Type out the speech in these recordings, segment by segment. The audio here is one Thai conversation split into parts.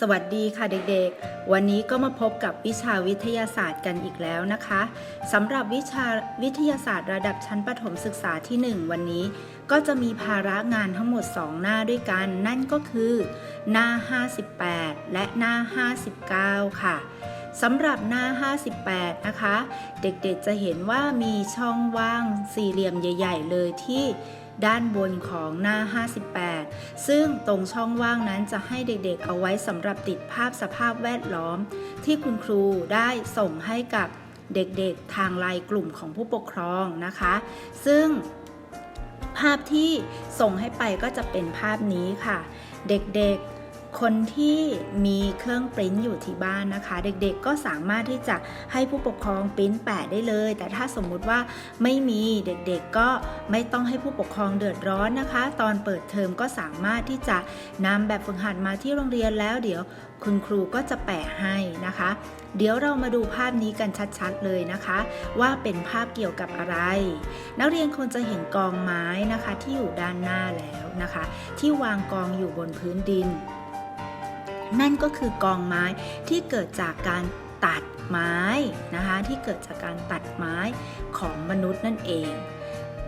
สวัสดีค่ะเด็กๆ วันนี้ก็มาพบกับวิชาวิทยาศาสตร์กันอีกแล้วนะคะสำหรับวิชาวิทยาศาสตร์ระดับชั้นประถมศึกษาทีหนึ่1 วันนี้ ก็จะมีภาระงานทั้งหมด 2 หน้าด้วยกัน นั่นก็คือ หน้า 58 และหน้า 59 ค่ะ สำหรับหน้า 58 นะคะ เด็กๆจะเห็นว่ามีช่องว่างสี่เหลี่ยมใหญ่ ๆ เลยที่ด้านบนของหน้า 58 ซึ่งตรงช่องว่างนั้นจะให้เด็กๆ เอาไว้สำหรับติดภาพสภาพแวดล้อม ที่คุณครูได้ส่งให้กับเด็กๆ ทางไลน์กลุ่มของผู้ปกครองนะคะ ซึ่งภาพที่ส่งให้ไปก็จะเป็นภาพนี้ค่ะ เด็กๆ คนที่มีเครื่องปริ้นอยู่ที่บ้านนะคะ เด็กๆก็สามารถที่จะให้ผู้ปกครองปริ้นแปะได้เลย แต่ถ้าสมมุติว่าไม่มีเด็กๆก็ไม่ต้องให้ผู้ปกครองเดือดร้อนนะคะ ตอนเปิดเทอมก็สามารถที่จะนำแบบฝึกหัดมาที่โรงเรียนแล้วเดี๋ยวคุณครูก็จะแปะให้นะคะ เดี๋ยวเรามาดูภาพนี้กันชัดๆเลยนะคะ ว่าเป็นภาพเกี่ยวกับอะไร นักเรียนควรจะเห็นกองไม้นะคะที่อยู่ด้านหน้าแล้วนะคะ ที่วางกองอยู่บนพื้นดิน นั่นก็คือกองไม้ที่เกิดจากการตัดไม้นะคะที่เกิดจากการตัดไม้ของมนุษย์นั่นเอง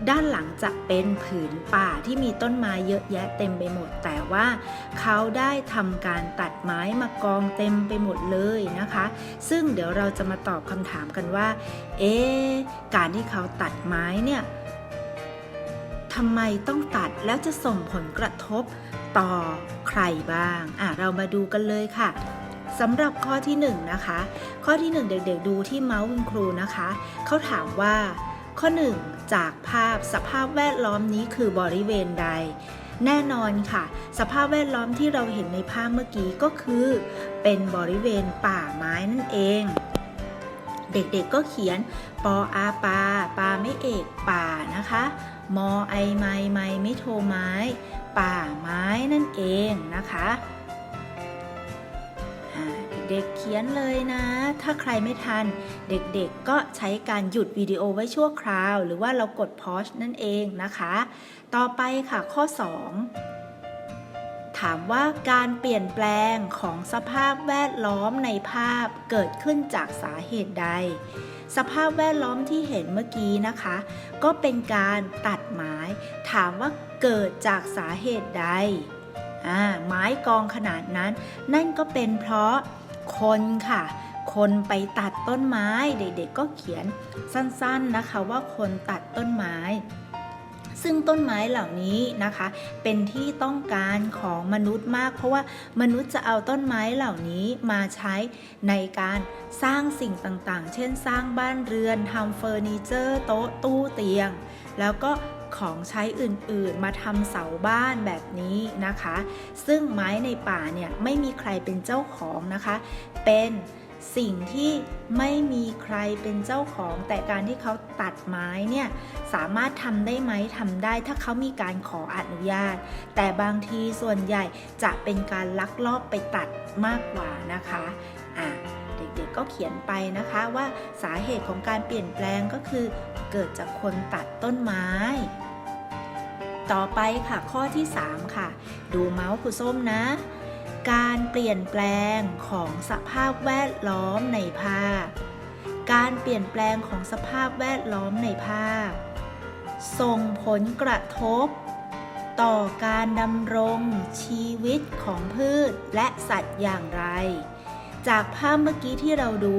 ด้านหลังจะเป็นผืนป่าที่มีต้นไม้เยอะแยะเต็มไปหมด แต่ว่าเขาได้ทำการตัดไม้มากองเต็มไปหมดเลยนะคะ ซึ่งเดี๋ยวเราจะมาตอบคำถามกันว่า เอ๊การที่เขาตัดไม้เนี่ยทำไมต้องตัดแล้วจะส่งผลกระทบ ต่อใครบ้างอะเรามาดูกันเลยค่ะสำหรับข้อที่1นนะคะ ข้อที่ 1 เด็กๆดูที่เมาส์คุณครูนะคะเขาถามว่า ข้อ 1 จากภาพสภาพแวดล้อมนี้คือบริเวณใด แน่นอนค่ะ สภาพแวดล้อมที่เราเห็นในภาพเมื่อกี้ก็คือ เป็นบริเวณป่าไม้นั่นเอง เด็กๆก็เขียนปออาปาปาไม่เอกป่านะคะมอไอไมไมไม่โทไม้ ป่าไม้นั่นเองนะคะเด็กๆเขียนเลยนะ ถ้าใครไม่ทัน เด็กๆก็ใช้การหยุดวิดีโอไว้ชั่วคราว หรือว่าเรากดพอชนั่นเองนะคะ ต่อไปค่ะข้อ 2 ถามว่าการเปลี่ยนแปลงของสภาพแวดล้อมในภาพเกิดขึ้นจากสาเหตุใด สภาพแวดล้อมที่เห็นเมื่อกี้นะคะ ก็เป็นการตัดไม้ ถามว่าเกิดจากสาเหตุใด ไม้กองขนาดนั้น นั่นก็เป็นเพราะคนค่ะ คนไปตัดต้นไม้ เด็กๆก็เขียนสั้นๆนะคะว่าคนตัดต้นไม้ ซึ่งต้นไม้เหล่านี้นะคะ เป็นที่ต้องการของมนุษย์มาก เพราะว่ามนุษย์จะเอาต้นไม้เหล่านี้มาใช้ในการสร้างสิ่งต่างๆ เช่น สร้างบ้านเรือนทำเฟอร์นิเจอร์โต๊ะตู้เตียง แล้วก็ของใช้อื่นๆ มาทำเสาบ้านแบบนี้นะคะ ซึ่งไม้ในป่าเนี่ยไม่มีใครเป็นเจ้าของนะคะ เป็น สิ่งที่ไม่มีใครเป็นเจ้าของ แต่การที่เขาตัดไม้เนี่ยสามารถทำได้ไหมทำได้ถ้าเขามีการขออนุญาต แต่บางทีส่วนใหญ่จะเป็นการลักลอบไปตัดมากกว่านะคะอะเด็กๆก็เขียนไปนะคะว่าสาเหตุของการเปลี่ยนแปลงก็คือ เกิดจากคนตัดต้นไม้ ต่อไปค่ะข้อที่ 3 ค่ะ ดูเมาส์คุณส้มนะ การเปลี่ยนแปลงของสภาพแวดล้อมในภาพ การเปลี่ยนแปลงของสภาพแวดล้อมในภาพ ส่งผลกระทบ ต่อการดำรงชีวิตของพืชและสัตว์อย่างไร จากภาพเมื่อกี้ที่เราดู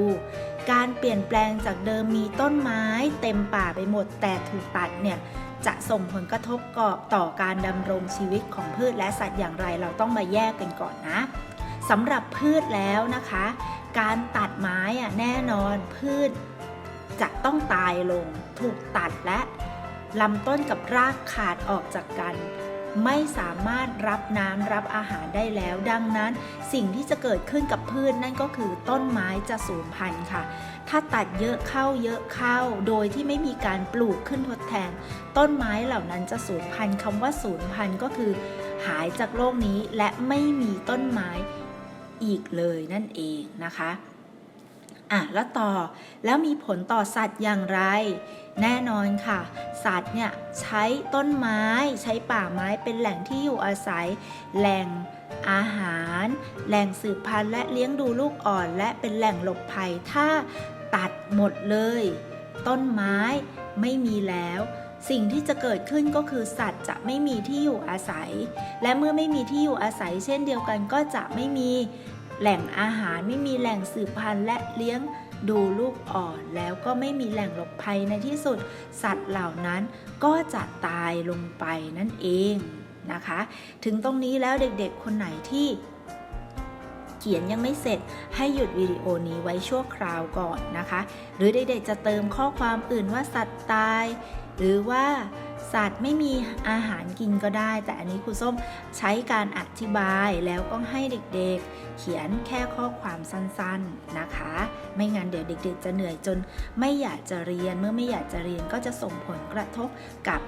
การเปลี่ยนแปลงจากเดิมมีต้นไม้เต็มป่าไปหมดแต่ถูกตัดเนี่ย จะส่งผลกระทบกอบต่อการดำรงชีวิตของพืชและสัตว์อย่างไรเราต้องมาแยกกันก่อนนะสำหรับพืชแล้วนะคะ การตัดไม้อะแน่นอนพืชจะต้องตายลง ถูกตัดและลำต้นกับรากขาดออกจากกัน ไม่สามารถรับน้ำรับอาหารได้แล้ว ดังนั้นสิ่งที่จะเกิดขึ้นกับพืชนั่นก็คือต้นไม้จะสูญพันธุ์ค่ะ ถ้าตัดเยอะเข้าเยอะเข้า โดยที่ไม่มีการปลูกขึ้นทดแทน ต้นไม้เหล่านั้นจะสูญพันธุ์คำว่าสูญพันธุ์ก็คือ หายจากโลกนี้และไม่มีต้นไม้อีกเลยนั่นเองนะคะ อะแล้วต่อแล้วมีผลต่อสัตว์อย่างไร แน่นอนค่ะ สัตว์เนี่ยใช้ต้นไม้ใช้ป่าไม้เป็นแหล่งที่อยู่อาศัย แหล่งอาหาร แหล่งสืบพันธุ์และเลี้ยงดูลูกอ่อนและเป็นแหล่งหลบภัยถ้าตัดหมดเลย ต้นไม้ไม่มีแล้วสิ่งที่จะเกิดขึ้นก็คือสัตว์จะไม่มีที่อยู่อาศัย และเมื่อไม่มีที่อยู่อาศัย เช่นเดียวกันก็จะไม่มี แหล่งอาหารไม่มีแหล่งสืบพันธุ์และเลี้ยงดูลูกอ่อนแล้วก็ไม่มีแหล่งหลบภัยในที่สุด สัตว์เหล่านั้นก็จะตายลงไปนั่นเองนะคะ ถึงตรงนี้แล้วเด็กๆ คนไหนที่เขียนยังไม่เสร็จให้หยุดวิดีโอนี้ไว้ชั่วคราวก่อนนะคะ หรือเด็กๆจะเติมข้อความอื่นว่าสัตว์ตาย หรือว่า สัตว์ไม่มีอาหารกินก็ได้ แต่อันนี้ครูส้มใช้การอธิบายแล้วก็ให้เด็กๆ เขียนแค่ข้อความสั้นๆนะคะ ไม่งั้นเดี๋ยวเด็ก ๆ จะเหนื่อยจนไม่อยากจะเรียนเมื่อไม่อยากจะเรียนก็จะส่งผลกระทบกับ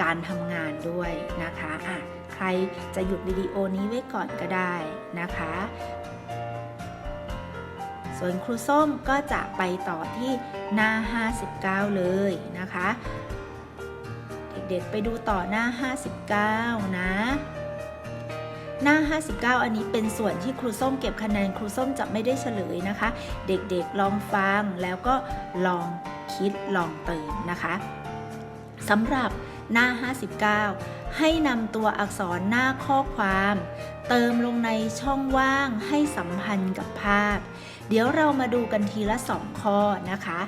การทำงานด้วยนะคะอะใครจะหยุดวิดีโอนี้ไว้ก่อนก็ได้นะคะ ส่วนครูส้มก็จะไปต่อที่หน้า 59 เลยนะคะ ด็กๆ ไปดูต่อหน้า 59 นะ หน้า 59 อันนี้เป็นส่วนที่ครูส้มเก็บคะแนนครูส้มจะไม่ได้เฉลยนะคะ เด็กๆลองฟังแล้วก็ลองคิดลองเติมนะคะสำหรับหน้า 59 ให้นำตัวอักษรหน้าข้อความ เติมลงในช่องว่างให้สัมพันธ์กับภาพ เดี๋ยวเรามาดูกันทีละ 2 ข้อนะคะ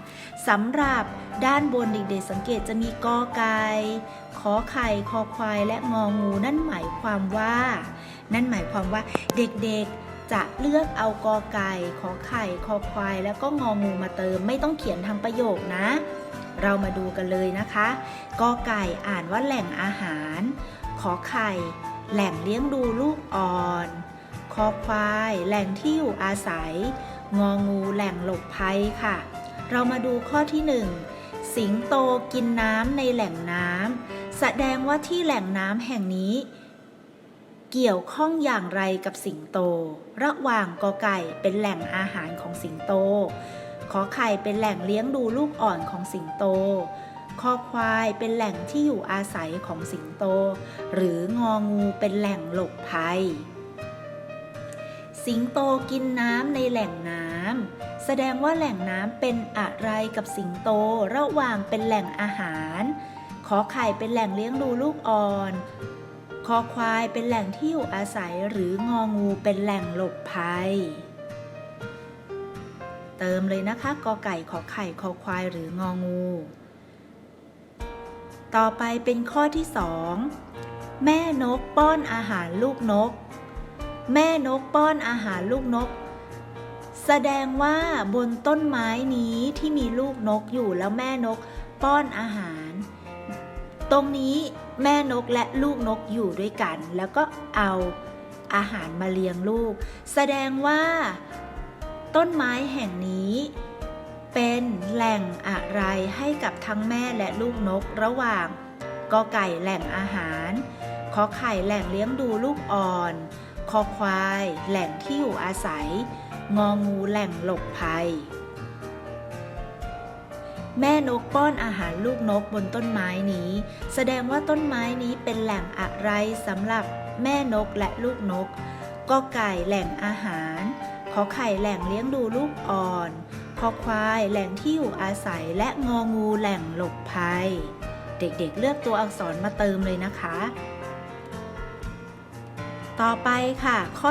สำหรับด้านบนเด็กๆสังเกตจะมีกอไก่ขอไข่คอควายและงองูนั่นหมายความว่า นั่นหมายความว่าเด็กๆจะเลือกเอากอไก่ขอไข่คอควาย แล้วก็งองูมาเติม ไม่ต้องเขียนทางประโยคนะ เรามาดูกันเลยนะคะกอไก่อ่านว่าแหล่งอาหาร ขอไข่แหล่งเลี้ยงดูลูกอ่อน คอควาย แหล่งที่อยู่อาศัย งองูแหล่งหลบภัยค่ะ เรามาดูข้อที่ 1 สิงโตกินน้ำในแหล่งน้ำแสดงว่าที่แหล่งน้ำแห่งนี้ เกี่ยวข้องอย่างไรกับสิงโต ระหว่างกอไก่เป็นแหล่งอาหารของสิงโต ขอไข่เป็นแหล่งเลี้ยงดูลูกอ่อนของสิงโตคอควายเป็นแหล่งที่อยู่อาศัยของสิงโต หรืององูเป็นแหล่งหลบภัย สิงโตกินน้ำในแหล่งน้ำแสดงว่าแหล่งน้ำเป็นอะไรกับสิงโตระหว่างเป็นแหล่งอาหาร ขอไข่เป็นแหล่งเลี้ยงดูลูกอ่อน คอควายเป็นแหล่งที่อยู่อาศัยหรืององูเป็นแหล่งหลบภัย เติมเลยนะคะกอไก่ขอไข่คอควายหรืององู ต่อไปเป็นข้อที่สองแม่นกป้อนอาหารลูกนก แม่นกป้อนอาหารลูกนก แสดงว่าบนต้นไม้นี้ที่มีลูกนกอยู่แล้วแม่นกป้อนอาหาร ตรงนี้แม่นกและลูกนกอยู่ด้วยกัน แล้วก็เอาอาหารมาเลี้ยงลูก แสดงว่า ต้นไม้แห่งนี้ เป็นแหล่งอะไรให้กับทั้งแม่และลูกนกระหว่างกอไก่แหล่งอาหารขอไข่แหล่งเลี้ยงดูลูกอ่อน อควาย แหล่งที่อยู่อาศัย งองูแหล่งหลบภัย แม่นกป้อนอาหารลูกนกบนต้นไม้นี้ แสดงว่าต้นไม้นี้เป็นแหล่งอะไรสำหรับแม่นกและลูกนกกอไก่แหล่งอาหาร ขอไข่แหล่งเลี้ยงดูลูกอ่อน คอควายแหล่งที่อยู่อาศัยและงองูแหล่งหลบภัย เด็กๆเลือกตัวอักษรมาเติมเลยนะคะ ต่อไปค่ะ ข้อ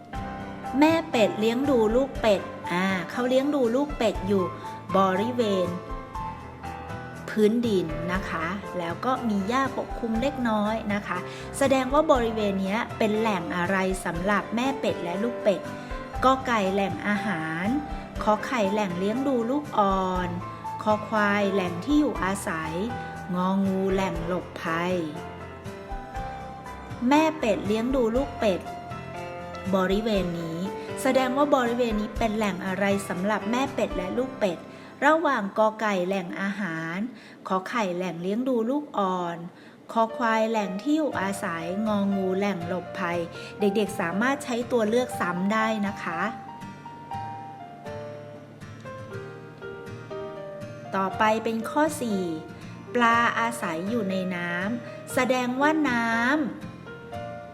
3 แม่เป็ดเลี้ยงดูลูกเป็ด อ่าเขาเลี้ยงดูลูกเป็ดอยู่บริเวณ พื้นดินนะคะ แล้วก็มีหญ้าปกคลุมเล็กน้อยนะคะ แสดงว่าบริเวณนี้เป็นแหล่งอะไรสำหรับแม่เป็ดและลูกเป็ดกอไก่แหล่งอาหาร ขอไข่แหล่งเลี้ยงดูลูกอ่อน คอควายแหล่งที่อยู่อาศัย งองูแหล่งหลบภัย แม่เป็ดเลี้ยงดูลูกเป็ด บริเวณนี้ แสดงว่าบริเวณนี้เป็นแหล่งอะไรสำหรับแม่เป็ดและลูกเป็ด ระหว่างกอไก่แหล่งอาหาร ขอไข่แหล่งเลี้ยงดูลูกอ่อนคอควายแหล่งที่อยู่อาศัยงองูแหล่งหลบภัย เด็กๆสามารถใช้ตัวเลือกซ้ำได้นะคะ ต่อไปเป็นข้อ 4 ปลาอาศัยอยู่ในน้ำแสดงว่าน้ำ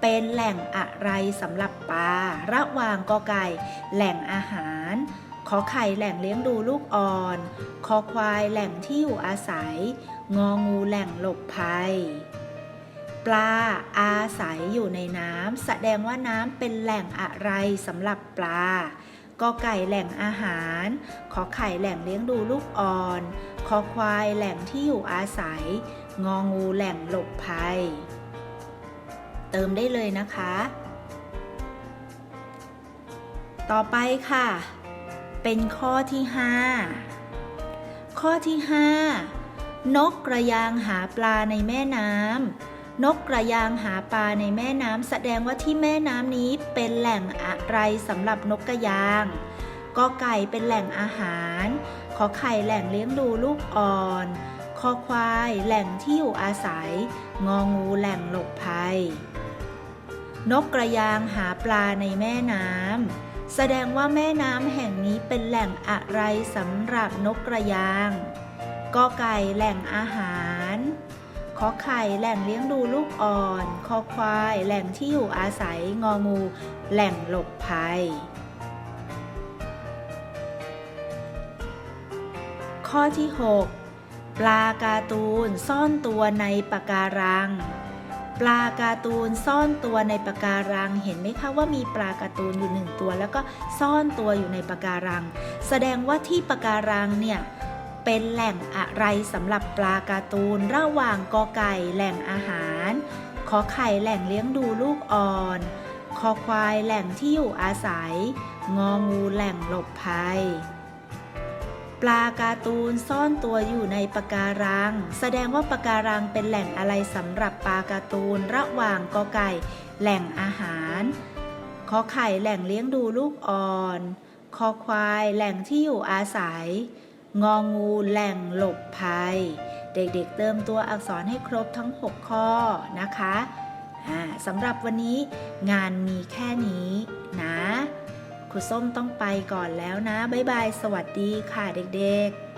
เป็นแหล่งอะไรสำหรับปลาระหว่างกอไก่ แหล่งอาหาร ขอไข่แหล่งเลี้ยงดูลูกอ่อน คอควายแหล่งที่อยู่อาศัย งองูแหล่งหลบภัย ปลาอาศัยอยู่ในน้ำแสดงว่าน้ำเป็นแหล่งอะไรสำหรับปลากอไก่แหล่งอาหาร ขอไข่แหล่งเลี้ยงดูลูกอ่อน คอควายแหล่งที่อยู่อาศัย งองูแหล่งหลบภัย เติมได้เลยนะคะ ต่อไปค่ะ เป็นข้อที่ 5 ข้อที่ 5 นกกระยางหาปลาในแม่น้ำนกกระยางหาปลาในแม่น้ำแสดงว่าที่แม่น้ำนี้เป็นแหล่งอะไรสำหรับนกกระยางกอไก่เป็นแหล่งอาหาร ขอไข่แหล่งเลี้ยงดูลูกอ่อนคอควายแหล่งที่อยู่อาศัย งองูแหล่งหลบภัย นกกระยางหาปลาในแม่น้ำแสดงว่าแม่น้ำแห่งนี้เป็นแหล่งอะไรสำหรับนกกระยางกอไก่แหล่งอาหารขอไข่แหล่งเลี้ยงดูลูกอ่อนคอควายแหล่งที่อยู่อาศัยงองู แหล่งหลบภัย ข้อที่ 6 ปลาการ์ตูนซ่อนตัวในปะการัง ปลาการ์ตูนซ่อนตัวในปะการัง เห็นไหมคะว่ามีปลาการ์ตูนอยู่หนึ่งตัว แล้วก็ซ่อนตัวอยู่ในปะการัง แสดงว่าที่ปะการังเนี่ยเป็นแหล่งอะไรสำหรับปลาการ์ตูนระหว่างกอไก่แหล่งอาหาร ขอไข่แหล่งเลี้ยงดูลูกอ่อน คอควายแหล่งที่อยู่อาศัย งองูแหล่งหลบภัย ปลาการ์ตูนซ่อนตัวอยู่ในปะการัง แสดงว่าปะการังเป็นแหล่งอะไรสำหรับปลาการ์ตูนระหว่างกอไก่ แหล่งอาหารขอไข่แหล่งเลี้ยงดูลูกอ่อนคอควายแหล่งที่อยู่อาศัย งองูแหล่งหลบภัย เด็กๆเติมตัวอักษรให้ครบทั้ง 6 ข้อนะคะสำหรับวันนี้งานมีแค่นี้นะ ครูส้มต้องไปก่อนแล้วนะ บ๊ายบาย สวัสดีค่ะเด็กๆ